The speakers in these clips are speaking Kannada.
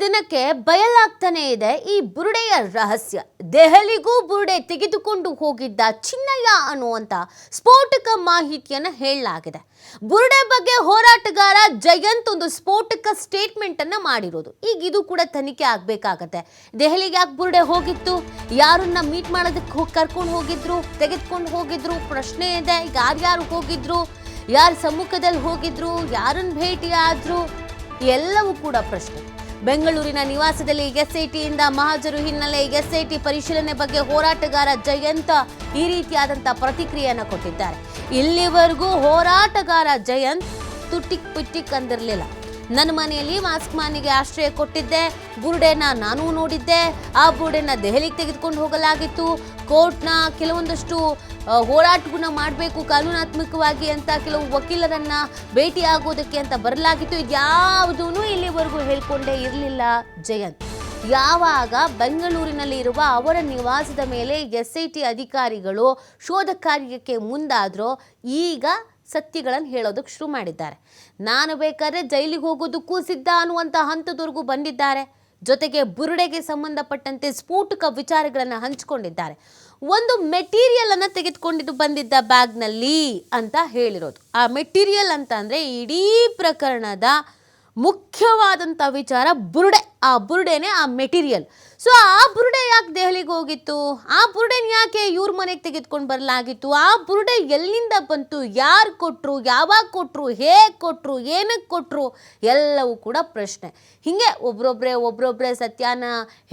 ದಿನಕ್ಕೆ ಬಯಲಾಗ್ತಾನೆ ಇದೆ ಈ ಬುರುಡೆಯ ರಹಸ್ಯ. ದೆಹಲಿಗೂ ಬುರುಡೆ ತೆಗೆದುಕೊಂಡು ಹೋಗಿದ್ದ ಚಿನ್ನಯ್ಯ ಅನ್ನುವಂಥ ಸ್ಫೋಟಕ ಮಾಹಿತಿಯನ್ನು ಹೇಳಲಾಗಿದೆ. ಬುರುಡೆ ಬಗ್ಗೆ ಹೋರಾಟಗಾರ ಜಯಂತ್ ಒಂದು ಸ್ಫೋಟಕ ಸ್ಟೇಟ್ಮೆಂಟ್ ಅನ್ನ ಮಾಡಿರೋದು. ಈಗ ಇದು ಕೂಡ ತನಿಖೆ ಆಗ್ಬೇಕಾಗತ್ತೆ. ದೆಹಲಿಗೆ ಯಾಕೆ ಬುರುಡೆ ಹೋಗಿತ್ತು? ಯಾರನ್ನ ಮೀಟ್ ಮಾಡೋದಕ್ಕೆ ಕರ್ಕೊಂಡು ಹೋಗಿದ್ರು? ತೆಗೆದುಕೊಂಡು ಹೋಗಿದ್ರು? ಪ್ರಶ್ನೆ ಇದೆ. ಈಗ ಯಾರ್ಯಾರು ಹೋಗಿದ್ರು? ಯಾರ ಸಮ್ಮುಖದಲ್ಲಿ ಹೋಗಿದ್ರು? ಯಾರನ್ನ ಭೇಟಿ ಆದ್ರು ಎಲ್ಲವೂ ಕೂಡ ಪ್ರಶ್ನೆ. ಬೆಂಗಳೂರಿನ ನಿವಾಸದಲ್ಲಿ ಎಸ್ಐಟಿಯಿಂದ ಮಹಾಜರು ಹಿನ್ನೆಲೆ ಎಸ್ಐಟಿ ಪರಿಶೀಲನೆ ಬಗ್ಗೆ ಹೋರಾಟಗಾರ ಜಯಂತ ಈ ರೀತಿಯಾದಂಥ ಪ್ರತಿಕ್ರಿಯೆಯನ್ನು ಕೊಟ್ಟಿದ್ದಾರೆ. ಇಲ್ಲಿವರೆಗೂ ಹೋರಾಟಗಾರ ಜಯಂತ್ ತುಟಿಕ್ ಪುಟ್ಟಿಕ್ ಅಂದಿರಲಿಲ್ಲ. ನನ್ನ ಮನೆಯಲ್ಲಿ ಮಾಸ್ಕ್ ಮಾನಿಗೆ ಆಶ್ರಯ ಕೊಟ್ಟಿದ್ದೆ. ಬುರುಡೆನ ನಾನು ನೋಡಿದ್ದೆ. ಆ ಬುರುಡೆನ ದೆಹಲಿಗೆ ತೆಗೆದುಕೊಂಡು ಹೋಗಲಾಗಿತ್ತು. ಕೋರ್ಟ್ನ ಕೆಲವೊಂದಷ್ಟು ಹೋರಾಟಗಳನ್ನ ಮಾಡಬೇಕು ಕಾನೂನಾತ್ಮಕವಾಗಿ ಅಂತ ಕೆಲವು ವಕೀಲರನ್ನ ಭೇಟಿ ಆಗೋದಕ್ಕೆ ಅಂತ ಬರಲಾಗಿತ್ತು. ಯಾವುದೂ ಇಲ್ಲಿವರೆಗೂ ಹೇಳ್ಕೊಂಡೇ ಇರಲಿಲ್ಲ ಜಯಂತ್. ಯಾವಾಗ ಬೆಂಗಳೂರಿನಲ್ಲಿ ಇರುವ ಅವರ ನಿವಾಸದ ಮೇಲೆ ಎಸ್ ಐ ಟಿ ಅಧಿಕಾರಿಗಳು ಶೋಧ ಕಾರ್ಯಕ್ಕೆ ಮುಂದಾದರೂ, ಈಗ ಸತ್ಯಗಳನ್ನು ಹೇಳೋದಕ್ಕೆ ಶುರು ಮಾಡಿದ್ದಾರೆ. ನಾನು ಬೇಕಾದ್ರೆ ಜೈಲಿಗೆ ಹೋಗೋದಕ್ಕೂ ಸಿದ್ಧ ಅನ್ನುವಂಥ ಹಂತದವರೆಗೂ ಬಂದಿದ್ದಾರೆ. ಜೊತೆಗೆ ಬುರುಡೆಗೆ ಸಂಬಂಧಪಟ್ಟಂತೆ ಸ್ಫೋಟಕ ವಿಚಾರಗಳನ್ನು ಹಂಚಿಕೊಂಡಿದ್ದಾರೆ. ಒಂದು ಮೆಟೀರಿಯಲ್ ಅನ್ನು ತೆಗೆದುಕೊಂಡಿದ್ದು ಬಂದಿದ್ದ ಬ್ಯಾಗ್ನಲ್ಲಿ ಅಂತ ಹೇಳಿರೋದು. ಆ ಮೆಟೀರಿಯಲ್ ಅಂತ ಅಂದರೆ ಇಡೀ ಪ್ರಕರಣದ ಮುಖ್ಯವಾದಂಥ ವಿಚಾರ ಬುರುಡೆ. ಆ ಬುರುಡೆನೇ ಆ ಮೆಟೀರಿಯಲ್. ಸೊ ಆ ಬುರುಡೆ ಯಾಕೆ ದೆಹಲಿಗೆ ಹೋಗಿತ್ತು? ಆ ಬುರುಡೆನ ಯಾಕೆ ಇವ್ರ ಮನೆಗೆ ತೆಗೆದುಕೊಂಡು ಬರಲಾಗಿತ್ತು? ಆ ಬುರುಡೆ ಎಲ್ಲಿಂದ ಬಂತು? ಯಾರು ಕೊಟ್ಟರು ಯಾವಾಗ ಕೊಟ್ಟರು ಹೇಗೆ ಕೊಟ್ಟರು ಏನಕ್ಕೆ ಕೊಟ್ಟರು ಎಲ್ಲವೂ ಕೂಡ ಪ್ರಶ್ನೆ. ಹೀಗೆ ಒಬ್ಬರೊಬ್ಬರೇ ಒಬ್ಬರೊಬ್ಬರೇ ಸತ್ಯಾನ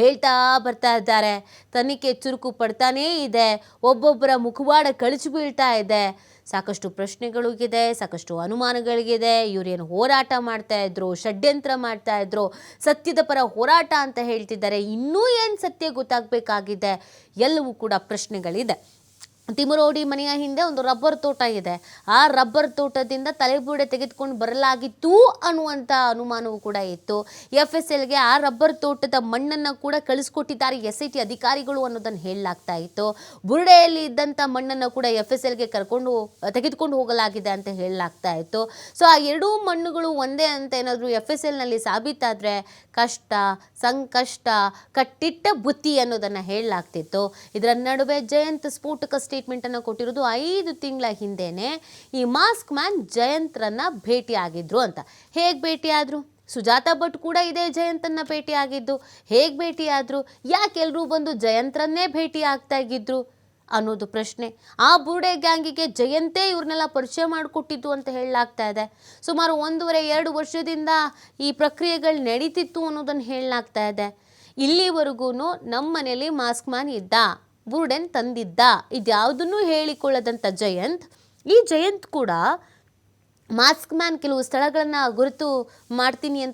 ಹೇಳ್ತಾ ಬರ್ತಾ ಇದ್ದಾರೆ. ತನಿಖೆ ಚುರುಕು ಪಡ್ತಾನೇ ಇದೆ. ಒಬ್ಬೊಬ್ಬರ ಮುಖವಾಡ ಕಳಿಸಿ ಬೀಳ್ತಾ ಇದೆ. ಸಾಕಷ್ಟು ಪ್ರಶ್ನೆಗಳಿಗಿದೆ, ಸಾಕಷ್ಟು ಅನುಮಾನಗಳಿಗಿದೆ. ಇವರೇನು ಹೋರಾಟ ಮಾಡ್ತಾ ಇದ್ರು, ಷಡ್ಯಂತ್ರ ಮಾಡ್ತಾ ಇದ್ರು, ಸತ್ಯದ ಪರ ಹೋರಾಟ ಅಂತ ಹೇಳ್ತಿದ್ದಾರೆ. ಇನ್ನೂ ಏನು ಸತ್ಯ ಗೊತ್ತಾಗಬೇಕಾಗಿದೆ? ಎಲ್ಲವೂ ಕೂಡ ಪ್ರಶ್ನೆಗಳಿದೆ. ತಿಮರೋಡಿ ಮನೆಯ ಹಿಂದೆ ಒಂದು ರಬ್ಬರ್ ತೋಟ ಇದೆ. ಆ ರಬ್ಬರ್ ತೋಟದಿಂದ ತಲೆಬೂಡೆ ತೆಗೆದುಕೊಂಡು ಬರಲಾಗಿತ್ತು ಅನ್ನುವಂಥ ಅನುಮಾನವೂ ಕೂಡ ಇತ್ತು. ಎಫ್ ಎಸ್ ಎಲ್ಗೆ ಆ ರಬ್ಬರ್ ತೋಟದ ಮಣ್ಣನ್ನು ಕೂಡ ಕಳಿಸ್ಕೊಟ್ಟಿದ್ದಾರೆ ಎಸ್ ಐ ಟಿ ಅಧಿಕಾರಿಗಳು ಅನ್ನೋದನ್ನು ಹೇಳಲಾಗ್ತಾ ಇತ್ತು. ಬುರುಡೆಯಲ್ಲಿ ಇದ್ದಂಥ ಮಣ್ಣನ್ನು ಕೂಡ ಎಫ್ ಎಸ್ ಎಲ್ಗೆ ಕರ್ಕೊಂಡು ತೆಗೆದುಕೊಂಡು ಹೋಗಲಾಗಿದೆ ಅಂತ ಹೇಳಲಾಗ್ತಾ ಇತ್ತು. ಸೊ, ಆ ಎರಡೂ ಮಣ್ಣುಗಳು ಒಂದೇ ಅಂತ ಏನಾದರೂ ಎಫ್ ಎಸ್ ಎಲ್ನಲ್ಲಿ ಸಾಬೀತಾದರೆ ಕಷ್ಟ, ಸಂಕಷ್ಟ, ಕಟ್ಟಿಟ್ಟ ಬುತ್ತಿ ಅನ್ನೋದನ್ನು ಹೇಳಲಾಗ್ತಿತ್ತು. ಇದರ ನಡುವೆ ಜಯಂತ್ ಸ್ಫೋಟಕ ಸ್ಟೇಟ್ಮೆಂಟನ್ನು ಕೊಟ್ಟಿರೋದು ಐದು ತಿಂಗಳ ಹಿಂದೆನೆ ಈ ಮಾಸ್ಕ್ ಮ್ಯಾನ್ ಜಯಂತ್ರನ್ನ ಭೇಟಿ ಆಗಿದ್ರು ಅಂತ. ಹೇಗೆ ಭೇಟಿಯಾದರು? ಸುಜಾತ ಭಟ್ ಕೂಡ ಇದೇ ಜಯಂತನ್ನ ಭೇಟಿ ಆಗಿದ್ದು ಹೇಗೆ ಯಾಕೆ ಎಲ್ಲರೂ ಬಂದು ಜಯಂತ್ರನ್ನೇ ಭೇಟಿ ಆಗ್ತಾ ಇದ್ದರು ಅನ್ನೋದು ಪ್ರಶ್ನೆ. ಆ ಬುರುಡೆ ಗ್ಯಾಂಗಿಗೆ ಜಯಂತೇ ಇವ್ರನ್ನೆಲ್ಲ ಪರಿಚಯ ಮಾಡಿಕೊಟ್ಟಿದ್ದು ಅಂತ ಹೇಳಲಾಗ್ತಾ ಇದೆ. ಸುಮಾರು ಒಂದೂವರೆ ಎರಡು ವರ್ಷದಿಂದ ಈ ಪ್ರಕ್ರಿಯೆಗಳು ನಡೀತಿತ್ತು ಅನ್ನೋದನ್ನು ಹೇಳಲಾಗ್ತಾ ಇದೆ. ಇಲ್ಲಿವರೆಗೂ ನಮ್ಮ ಮನೇಲಿ ಮಾಸ್ಕ್ ಮ್ಯಾನ್ ಇದ್ದ. ಬುರುಡೆನ್ ತಂದಿದ್ದ. ಇದ್ಯಾವುದನ್ನು ಹೇಳಿಕೊಳ್ಳದಂಥ ಜಯಂತ್. ಈ ಜಯಂತ್ ಕೂಡ ಮಾಸ್ಕ್ ಮ್ಯಾನ್ ಕೆಲವು ಸ್ಥಳಗಳನ್ನು ಗುರುತು ಮಾಡ್ತೀನಿ ಅಂತ